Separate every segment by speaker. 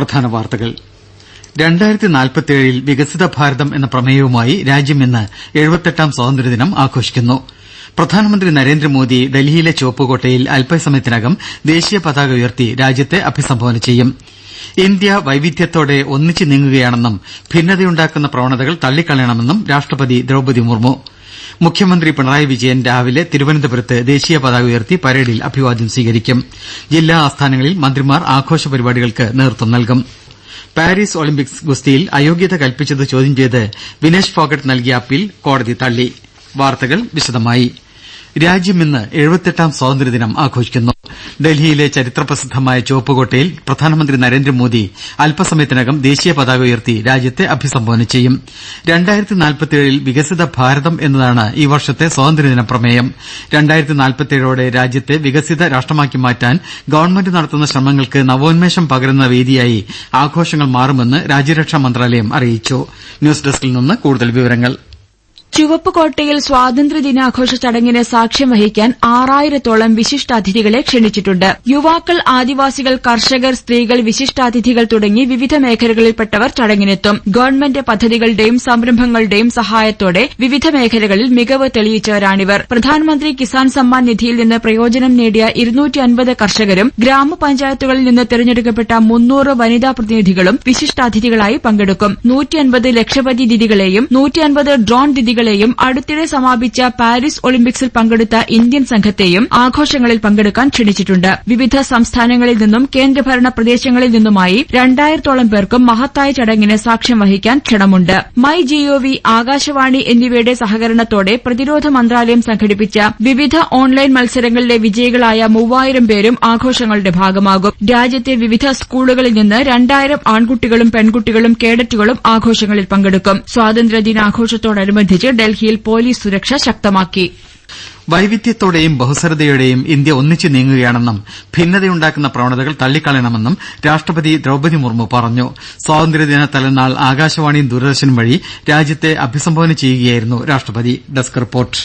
Speaker 1: പ്രധാന വാർത്തകൾ രണ്ടായിരത്തി നാൽപ്പത്തേഴിൽ വികസിത ഭാരതം എന്ന പ്രമേയവുമായി രാജ്യം ഇന്ന് എഴുപത്തെട്ടാം സ്വാതന്ത്ര്യദിനം ആഘോഷിക്കുന്നു പ്രധാനമന്ത്രി നരേന്ദ്രമോദി ഡൽഹിയിലെ ചുവപ്പുകോട്ടയിൽ അല്പസമയത്തിനകം ദേശീയ പതാക ഉയർത്തി രാജ്യത്തെ അഭിസംബോധന ചെയ്യും ഇന്ത്യ വൈവിധ്യത്തോടെ ഒന്നിച്ചു നീങ്ങുകയാണെന്നും ഭിന്നതയുണ്ടാക്കുന്ന പ്രവണതകൾ തള്ളിക്കളയണമെന്നും രാഷ്ട്രപതി ദ്രൌപതി മുർമു മുഖ്യമന്ത്രി പിണറായി വിജയൻ രാവിലെ തിരുവനന്തപുരത്ത് ദേശീയ പതാക ഉയർത്തി പരേഡിൽ അഭിവാദ്യം സ്വീകരിക്കും ജില്ലാ ആസ്ഥാനങ്ങളിൽ മന്ത്രിമാർ ആഘോഷ പരിപാടികൾക്ക് നേതൃത്വം നൽകും പാരീസ് ഒളിമ്പിക്സ് ഗുസ്തിയിൽ അയോഗ്യത കൽപ്പിച്ചത് ചോദ്യം ചെയ്ത് വിനേഷ് ഫോഗട്ട് നൽകിയ അപ്പീൽ കോടതി തള്ളി രാജ്യം ഇന്ന് എഴുപത്തെട്ടാം സ്വാതന്ത്ര്യദിനം ആഘോഷിക്കുന്നു ഡൽഹിയിലെ ചരിത്രപ്രസിദ്ധമായ ചുവപ്പുകോട്ടയിൽ പ്രധാനമന്ത്രി നരേന്ദ്രമോദി അൽപസമയത്തിനകം ദേശീയ പതാക ഉയർത്തി രാജ്യത്തെ അഭിസംബോധന ചെയ്യും നാൽപ്പത്തിയേഴിൽ വികസിത ഭാരതം എന്നതാണ് ഈ വർഷത്തെ സ്വാതന്ത്ര്യദിന പ്രമേയം നാൽപ്പത്തിയേഴോടെ രാജ്യത്തെ വികസിത രാഷ്ട്രമാക്കി മാറ്റാൻ ഗവൺമെന്റ് നടത്തുന്ന ശ്രമങ്ങൾക്ക് നവോന്മേഷം പകരുന്ന വേദിയായി ആഘോഷങ്ങൾ മാറുമെന്ന് രാജ്യരക്ഷാ മന്ത്രാലയം അറിയിച്ചു ന്യൂസ് ഡെസ്കിൽ നിന്ന് കൂടുതൽ വിവരങ്ങൾ
Speaker 2: ചുവപ്പ് കോട്ടയിൽ സ്വാതന്ത്ര്യദിനാഘോഷ ചടങ്ങിന് സാക്ഷ്യം വഹിക്കാൻ ആറായിരത്തോളം വിശിഷ്ടാതിഥികളെ ക്ഷണിച്ചിട്ടുണ്ട് യുവാക്കൾ ആദിവാസികൾ കർഷകർ സ്ത്രീകൾ വിശിഷ്ടാതിഥികൾ തുടങ്ങി വിവിധ മേഖലകളിൽപ്പെട്ടവർ ചടങ്ങിനെത്തും ഗവൺമെന്റ് പദ്ധതികളുടെയും സംരംഭങ്ങളുടെയും സഹായത്തോടെ വിവിധ മേഖലകളിൽ മികവ് തെളിയിച്ചവരാണിവർ പ്രധാനമന്ത്രി കിസാൻ സമ്മാൻ നിധിയിൽ നിന്ന് പ്രയോജനം നേടിയ കർഷകരും ഗ്രാമപഞ്ചായത്തുകളിൽ നിന്ന് തെരഞ്ഞെടുക്കപ്പെട്ട മുന്നൂറ് വനിതാ പ്രതിനിധികളും വിശിഷ്ടാതിഥികളായി പങ്കെടുക്കും ലക്ഷപതി ദിദികളെയും ഡ്രോൺ ദിദികൾ കളികളെയും അടുത്തിടെ സമാപിച്ച പാരീസ് ഒളിമ്പിക്സിൽ പങ്കെടുത്ത ഇന്ത്യൻ സംഘത്തെയും ആഘോഷങ്ങളിൽ പങ്കെടുക്കാൻ ക്ഷണിച്ചിട്ടുണ്ട് വിവിധ സംസ്ഥാനങ്ങളിൽ നിന്നും കേന്ദ്രഭരണ പ്രദേശങ്ങളിൽ നിന്നുമായി രണ്ടായിരത്തോളം പേർക്കും മഹത്തായ ചടങ്ങിന് സാക്ഷ്യം വഹിക്കാൻ ക്ഷണമുണ്ട് മൈ ജിഒവി ആകാശവാണി എന്നിവയുടെ സഹകരണത്തോടെ പ്രതിരോധ മന്ത്രാലയം സംഘടിപ്പിച്ച വിവിധ ഓൺലൈൻ മത്സരങ്ങളിലെ വിജയികളായ മൂവായിരം പേരും ആഘോഷങ്ങളുടെ ഭാഗമാകും രാജ്യത്തെ വിവിധ സ്കൂളുകളിൽ നിന്ന് രണ്ടായിരം ആൺകുട്ടികളും പെൺകുട്ടികളും കേഡറ്റുകളും ആഘോഷങ്ങളിൽ പങ്കെടുക്കും സ്വാതന്ത്ര്യദിനാഘോഷത്തോടനുബന്ധിച്ച് ഡൽഹിയിൽ പോലീസ് സുരക്ഷ ശക്തമാക്കി
Speaker 1: വൈവിധ്യത്തോടെയും ബഹുസരതയോടെയും ഇന്ത്യ ഒന്നിച്ചു നീങ്ങുകയാണെന്നും ഭിന്നതയുണ്ടാക്കുന്ന പ്രവണതകൾ തള്ളിക്കളയണമെന്നും രാഷ്ട്രപതി ദ്രൌപതി മുർമു പറഞ്ഞു സ്വാതന്ത്ര്യദിന തലനാൾ ആകാശവാണിയും ദൂരദർശനും വഴി രാജ്യത്തെ അഭിസംബോധന ചെയ്യുകയായിരുന്നു രാഷ്ട്രപതി ഡെസ്ക് റിപ്പോർട്ട്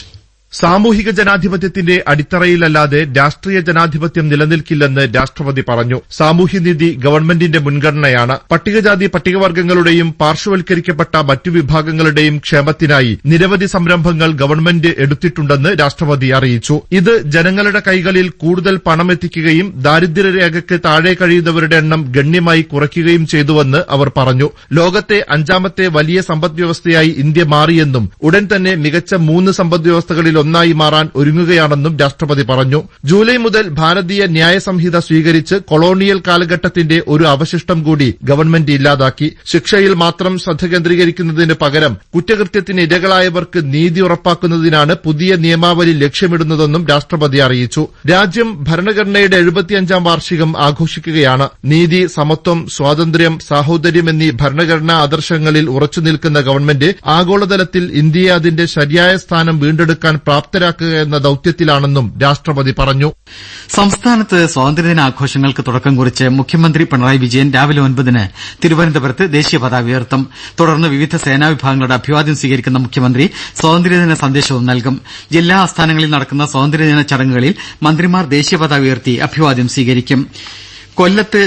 Speaker 3: സാമൂഹിക ജനാധിപത്യത്തിന്റെ അടിത്തറയിലല്ലാതെ രാഷ്ട്രീയ ജനാധിപത്യം നിലനിൽക്കില്ലെന്ന് രാഷ്ട്രപതി പറഞ്ഞു സാമൂഹ്യനീതി ഗവൺമെന്റിന്റെ മുൻഗണനയാണ് പട്ടികജാതി പട്ടികവർഗ്ഗങ്ങളുടെയും പാർശ്വവൽക്കരിക്കപ്പെട്ട മറ്റു വിഭാഗങ്ങളുടെയും ക്ഷേമത്തിനായി നിരവധി സംരംഭങ്ങൾ ഗവൺമെന്റ് എടുത്തിട്ടുണ്ടെന്ന് രാഷ്ട്രപതി അറിയിച്ചു ഇത് ജനങ്ങളുടെ കൈകളിൽ കൂടുതൽ പണമെത്തിക്കുകയും ദാരിദ്ര്യരേഖയ്ക്ക് താഴെ കഴിയുന്നവരുടെ എണ്ണം ഗണ്യമായി കുറയ്ക്കുകയും ചെയ്തുവെന്ന് അവർ പറഞ്ഞു ലോകത്തെ അഞ്ചാമത്തെ വലിയ സമ്പദ്വ്യവസ്ഥയായി ഇന്ത്യ മാറിയെന്നും ഉടൻ തന്നെ മികച്ച മൂന്ന് സമ്പദ്വ്യവസ്ഥകളിൽ ഒന്നായി മാറാൻ ഒരുങ്ങുകയാണെന്നും രാഷ്ട്രപതി പറഞ്ഞു ജൂലൈ മുതൽ ഭാരതീയ ന്യായ സംഹിത സ്വീകരിച്ച് കൊളോണിയൽ കാലഘട്ടത്തിന്റെ ഒരു അവശിഷ്ടം കൂടി ഗവൺമെന്റ് ഇല്ലാതാക്കി ശിക്ഷയിൽ മാത്രം ശ്രദ്ധ കേന്ദ്രീകരിക്കുന്നതിന് പകരം കുറ്റകൃത്യത്തിന് ഇരകളായവർക്ക് നീതി ഉറപ്പാക്കുന്നതിനാണ് പുതിയ നിയമാവലി ലക്ഷ്യമിടുന്നതെന്നും രാഷ്ട്രപതി അറിയിച്ചു രാജ്യം ഭരണഘടനയുടെ എഴുപത്തിയഞ്ചാം വാർഷികം ആഘോഷിക്കുകയാണ് നീതി സമത്വം സ്വാതന്ത്ര്യം സാഹോദര്യം എന്നീ ഭരണഘടനാ ആദർശങ്ങളിൽ ഉറച്ചുനിൽക്കുന്ന ഗവൺമെന്റ് ആഗോളതലത്തിൽ ഇന്ത്യയെ അതിന്റെ ശരിയായ സ്ഥാനം വീണ്ടെടുക്കാൻ പ്രാപ്തരാക്കുക എന്ന ദൌത്യത്തിലാണെന്നും രാഷ്ട്രപതി പറഞ്ഞു
Speaker 1: സംസ്ഥാനത്ത് സ്വാതന്ത്ര്യദിനാഘോഷങ്ങൾക്ക് തുടക്കം കുറിച്ച് മുഖ്യമന്ത്രി പിണറായി വിജയൻ രാവിലെ ഒൻപതിന് തിരുവനന്തപുരത്ത് ദേശീയ പതാക ഉയർത്തും തുടർന്ന് വിവിധ സേനാ വിഭാഗങ്ങളുടെ അഭിവാദ്യം സ്വീകരിക്കുന്ന മുഖ്യമന്ത്രി സ്വാതന്ത്ര്യദിന സന്ദേശവും നൽകും ജില്ലാ ആസ്ഥാനങ്ങളിൽ നടക്കുന്ന സ്വാതന്ത്ര്യദിന ചടങ്ങുകളിൽ മന്ത്രിമാർ ദേശീയ പതാക ഉയർത്തി അഭിവാദ്യം സ്വീകരിക്കും കൊല്ലത്ത്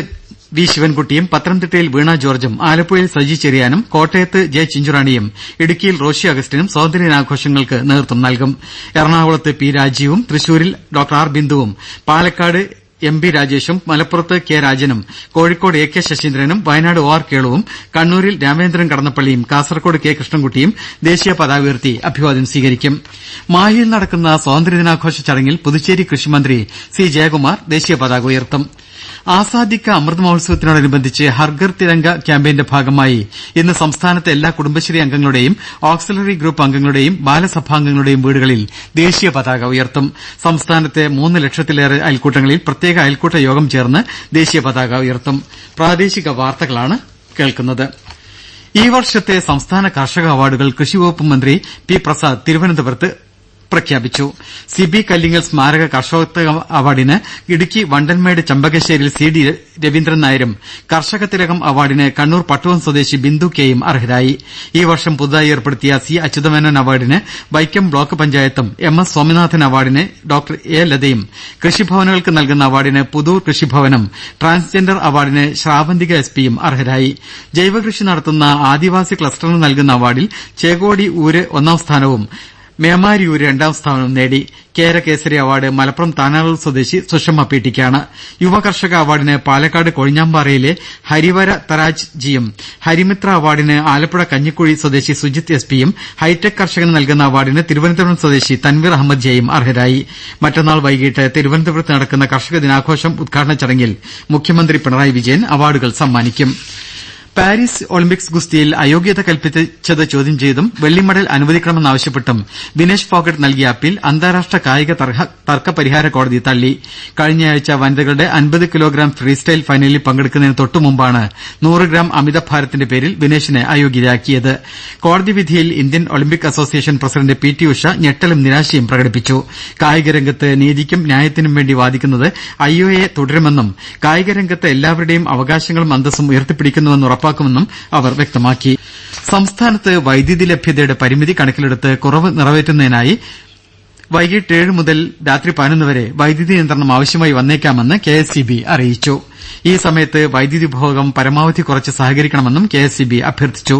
Speaker 1: വി ശിവൻകുട്ടിയും പത്തനംതിട്ടയിൽ വീണ ജോർജ്ജും ആലപ്പുഴയിൽ സജി ചെറിയാനും കോട്ടയത്ത് ജെ ചിഞ്ചുറാണിയും ഇടുക്കിയിൽ റോഷി അഗസ്റ്റിനും ദിനാഘോഷങ്ങൾക്ക് നേതൃത്വം നൽകും എറണാകുളത്ത് പി രാജീവും തൃശൂരിൽ ഡോക്ടർ ആർ ബിന്ദുവും പാലക്കാട് എം ബി രാജേഷും മലപ്പുറത്ത് കെ രാജനും കോഴിക്കോട് എ കെ ശശീന്ദ്രനും വയനാട് ഒ ആർ കേളുവും കണ്ണൂരിൽ രാമചന്ദ്രൻ കടന്നപ്പള്ളിയും കാസർകോട് കെ കൃഷ്ണൻകുട്ടിയും ദേശീയ പതാക ഉയർത്തി അഭിവാദ്യം സ്വീകരിക്കും മാഹിയിൽ നടക്കുന്ന ദിനാഘോഷ ചടങ്ങിൽ പുതുച്ചേരി കൃഷിമന്ത്രി സി ജയകുമാർ ദേശീയ പതാക ഉയർത്തും രുട്ട്ട്ട്ട്ട്ട്ട്ട ആസാദി അമൃത് മഹോത്സവത്തിനോടനുബന്ധിച്ച് ഹർഗർ തിരംഗ ക്യാമ്പയിന്റെ ഭാഗമായി ഇന്ന് സംസ്ഥാനത്തെ എല്ലാ കുടുംബശ്രീ അംഗങ്ങളുടെയും ഓക്സിലറി ഗ്രൂപ്പ് അംഗങ്ങളുടെയും ബാലസഭാംഗങ്ങളുടെയും വീടുകളിൽ ദേശീയ പതാക ഉയർത്തും സംസ്ഥാനത്തെ മൂന്ന് ലക്ഷത്തിലേറെ അയൽക്കൂട്ടങ്ങളിൽ പ്രത്യേക അയൽക്കൂട്ട യോഗം ചേർന്ന് ദേശീയ പതാക ഉയർത്തും ഈ വർഷത്തെ സംസ്ഥാന കർഷക അവാർഡുകൾ കൃഷിവകുപ്പ് മന്ത്രി പി പ്രസാദ് തിരുവനന്തപുരത്ത് പ്രഖ്യാപിച്ചു സിബി കല്ലിങ്ങൽ സ്മാരക കർഷകത്വ അവാർഡിന് ഇടുക്കി വണ്ടൻമേട് ചെമ്പകശ്ശേരിയിൽ സി ഡി രവീന്ദ്രൻ നായരും കർഷക തിലകം അവാർഡിന് കണ്ണൂർ പട്ടുവം സ്വദേശി ബിന്ദു കെയും അർഹരായി ഈ വർഷം പുതുതായി ഏർപ്പെടുത്തിയ സി അച്യുതമേനോൻ അവാർഡിന് വൈക്കം ബ്ലോക്ക് പഞ്ചായത്തും എം എസ് സ്വാമിനാഥൻ അവാർഡിന് ഡോക്ടർ എ ലതയും കൃഷിഭവനുകൾക്ക് നൽകുന്ന അവാർഡിന് പുതൂർ കൃഷിഭവനും ട്രാൻസ്ജെൻഡർ അവാർഡിന് ശ്രാവന്തിക എസ് പിയും അർഹരായി ജൈവകൃഷി നടത്തുന്ന ആദിവാസി ക്ലസ്റ്ററിന് നൽകുന്ന അവാർഡിൽ ചേകോടി ഊര് ഒന്നാം സ്ഥാനവും മേമാരിയൂര് രണ്ടാം സ്ഥാനം നേടി കേരകേസരി അവാർഡ് മലപ്പുറം താനാറൂർ സ്വദേശി സുഷമ പീട്ടിക്കാണ് യുവകർഷക അവാർഡിന് പാലക്കാട് കൊഴിഞ്ഞാമ്പാറയിലെ ഹരിവര തരാജ്ജിയും ഹരിമിത്ര അവാർഡിന് ആലപ്പുഴ കഞ്ഞിക്കുഴി സ്വദേശി സുജിത് എസ് പിയും ഹൈടെക് കർഷകന് നൽകുന്ന അവാർഡിന് തിരുവനന്തപുരം സ്വദേശി തൻവീർ അഹമ്മദ് ജയും അർഹരായി മറ്റന്നാൾ വൈകിട്ട് തിരുവനന്തപുരത്ത് നടക്കുന്ന കർഷക ദിനാഘോഷം ഉദ്ഘാടന ചടങ്ങിൽ മുഖ്യമന്ത്രി പിണറായി വിജയൻ അവാർഡുകൾ സമ്മാനിക്കും പാരീസ് ഒളിമ്പിക്സ് ഗുസ്തിയിൽ അയോഗ്യത കൽപ്പിച്ചത് ചോദ്യം ചെയ്തും വെള്ളിമെഡൽ അനുവദിക്കണമെന്നാവശ്യപ്പെട്ടും ദിനേശ് ഫോഗട്ട് നൽകിയ അപ്പീൽ അന്താരാഷ്ട്ര കായിക തർക്ക പരിഹാര കോടതി തള്ളി കഴിഞ്ഞയാഴ്ച വനിതകളുടെ അൻപത് കിലോഗ്രാം ഫ്രീ സ്റ്റൈൽ ഫൈനലിൽ പങ്കെടുക്കുന്നതിന് തൊട്ടുമുമ്പാണ് നൂറ് ഗ്രാം അമിതഭാരത്തിന്റെ പേരിൽ ദിനേശിനെ അയോഗ്യരാക്കിയത് കോടതി വിധിയിൽ Indian Olympic association president P T Usha ഞെട്ടലും നിരാശയും പ്രകടിപ്പിച്ചു കായികരംഗത്ത് നീതിക്കും ന്യായത്തിനും വേണ്ടി വാദിക്കുന്നത് ഐ ഒ എ തുടരുമെന്നും കായികരംഗത്ത് എല്ലാവരുടെയും അവകാശങ്ങളും അന്തസ്സും ഉയർത്തിപ്പിടിക്കുന്നുവെന്ന് ഉറപ്പു നടപ്പാക്കുമെന്നും അവർ വ്യക്തമാക്കി സംസ്ഥാനത്ത് വൈദ്യുതി ലഭ്യതയുടെ പരിമിതി കണക്കിലെടുത്ത് കുറവ് നിറവേറ്റുന്നതിനായി വൈകിട്ട് ഏഴ് മുതൽ രാത്രി പതിനൊന്ന് വരെ വൈദ്യുതി നിയന്ത്രണം ആവശ്യമായി വന്നേക്കാമെന്ന് കെ എസ് ഇ ബി അറിയിച്ചു ഈ സമയത്ത് വൈദ്യുതി ഉപഭോഗം പരമാവധി കുറച്ച് സഹകരിക്കണമെന്നും കെ എസ് ഇ ബി അഭ്യർത്ഥിച്ചു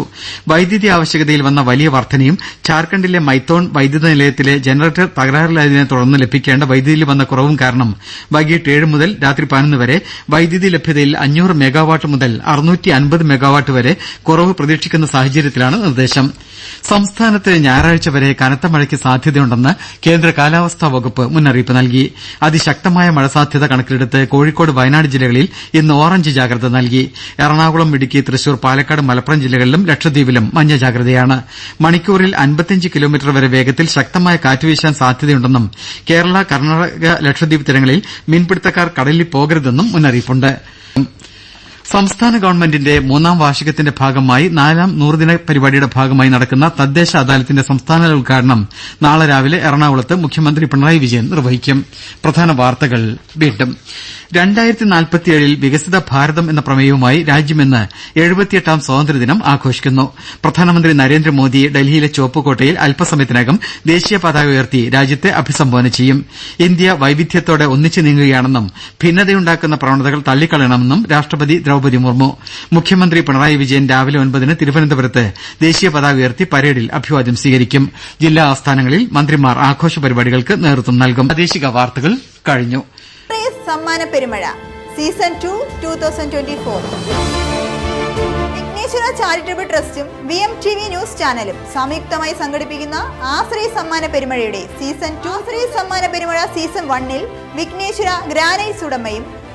Speaker 1: വൈദ്യുതി ആവശ്യകതയിൽ വന്ന വലിയ വർദ്ധനയും ഝാർഖണ്ഡിലെ മൈത്തോൺ വൈദ്യുത നിലയത്തിലെ ജനറേറ്റർ തകരാറിലായതിനെ തുടർന്ന് ലഭിക്കേണ്ട വൈദ്യുതിയിൽ വന്ന കുറവും കാരണം വൈകിട്ട് ഏഴ് മുതൽ രാത്രി പതിനൊന്ന് വരെ വൈദ്യുതി ലഭ്യതയിൽ അഞ്ഞൂറ് മെഗാവാട്ട് മുതൽ അറുനൂറ്റി അൻപത് മെഗാവാട്ട് വരെ കുറവ് പ്രതീക്ഷിക്കുന്ന സാഹചര്യത്തിലാണ് നിർദ്ദേശം സംസ്ഥാനത്ത് ഞായറാഴ്ച വരെ കനത്ത മഴയ്ക്ക് സാധ്യതയുണ്ടെന്ന് കേന്ദ്ര കാലാവസ്ഥാ വകുപ്പ് മുന്നറിയിപ്പ് നൽകി അതിശക്തമായ മഴ സാധ്യത കണക്കിലെടുത്ത് കോഴിക്കോട് വയനാട് ജില്ലകളിൽ ഇന്ന് ഓറഞ്ച് ജാഗ്രത നൽകി എറണാകുളം ഇടുക്കി തൃശൂർ പാലക്കാട് മലപ്പുറം ജില്ലകളിലും ലക്ഷദ്വീപിലും മഞ്ഞ ജാഗ്രതയാണ് മണിക്കൂറിൽ അൻപത്തിയഞ്ച് കിലോമീറ്റർ വരെ വേഗത്തിൽ ശക്തമായ കാറ്റ് വീശാൻ സാധ്യതയുണ്ടെന്നും കേരള കർണാടക ലക്ഷദ്വീപ് തീരങ്ങളിൽ മീൻപിടുത്തക്കാർ കടലിൽ പോകരുതെന്നും മുന്നറിയിപ്പുണ്ട് സംസ്ഥാന ഗവൺമെന്റിന്റെ മൂന്നാം വാർഷികത്തിന്റെ ഭാഗമായി നാലാം നൂറുദിന പരിപാടിയുടെ ഭാഗമായി നടക്കുന്ന തദ്ദേശ അദാലത്തിന്റെ സംസ്ഥാനതല ഉദ്ഘാടനം നാളെ രാവിലെ എറണാകുളത്ത് മുഖ്യമന്ത്രി പിണറായി വിജയൻ നിർവഹിക്കും രണ്ടായിരത്തിനാൽപ്പത്തിയേഴിൽ വികസിത ഭാരതം എന്ന പ്രമേയവുമായി രാജ്യമെന്ന് എഴുപത്തിയെട്ടാം സ്വാതന്ത്ര്യദിനം ആഘോഷിക്കുന്നു പ്രധാനമന്ത്രി നരേന്ദ്രമോദി ഡൽഹിയിലെ ചുവപ്പുകോട്ടയിൽ അൽപസമയത്തിനകം ദേശീയ പതാക ഉയർത്തി രാജ്യത്തെ അഭിസംബോധന ചെയ്യും ഇന്ത്യ വൈവിധ്യത്തോടെ ഒന്നിച്ചു നീങ്ങുകയാണെന്നും ഭിന്നതയുണ്ടാക്കുന്ന പ്രവണതകൾ തള്ളിക്കളയണമെന്നും രാഷ്ട്രപതി ദ്രൌ ദ്രൌപതി മുർമു മുഖ്യമന്ത്രി പിണറായി വിജയൻ രാവിലെ ഒൻപതിന് തിരുവനന്തപുരത്ത് പതാക ഉയർത്തി പരേഡിൽ അഭിവാദ്യം സ്വീകരിക്കും ജില്ലാ ആസ്ഥാനങ്ങളിൽ മന്ത്രിമാർ ആഘോഷ പരിപാടികൾക്ക് നേതൃത്വം നൽകും
Speaker 4: സമ്മാന പെരുമഴ സീസൺ വിഘ്നേശ്വര ചാരിറ്റബിൾ ട്രസ്റ്റും V M T V news ചാനലും സംയുക്തമായി സംഘടിപ്പിക്കുന്ന ആശ്രയ സമ്മാന പെരുമഴയുടെ സീസൺ ടു ആശ്രയ സമ്മാന പെരുമഴ സീസൺ വണ്ണിൽ വിഘ്നേശ്വര ഗ്രാനൈസ് ഉടമയും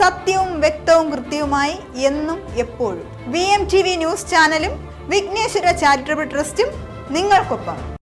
Speaker 4: സത്യവും വ്യക്തവും കൃത്യവുമായി എന്നും എപ്പോഴും V M T V news ചാനലും വിഘ്നേശ്വര ചാരിറ്റബിൾ ട്രസ്റ്റും നിങ്ങൾക്കൊപ്പം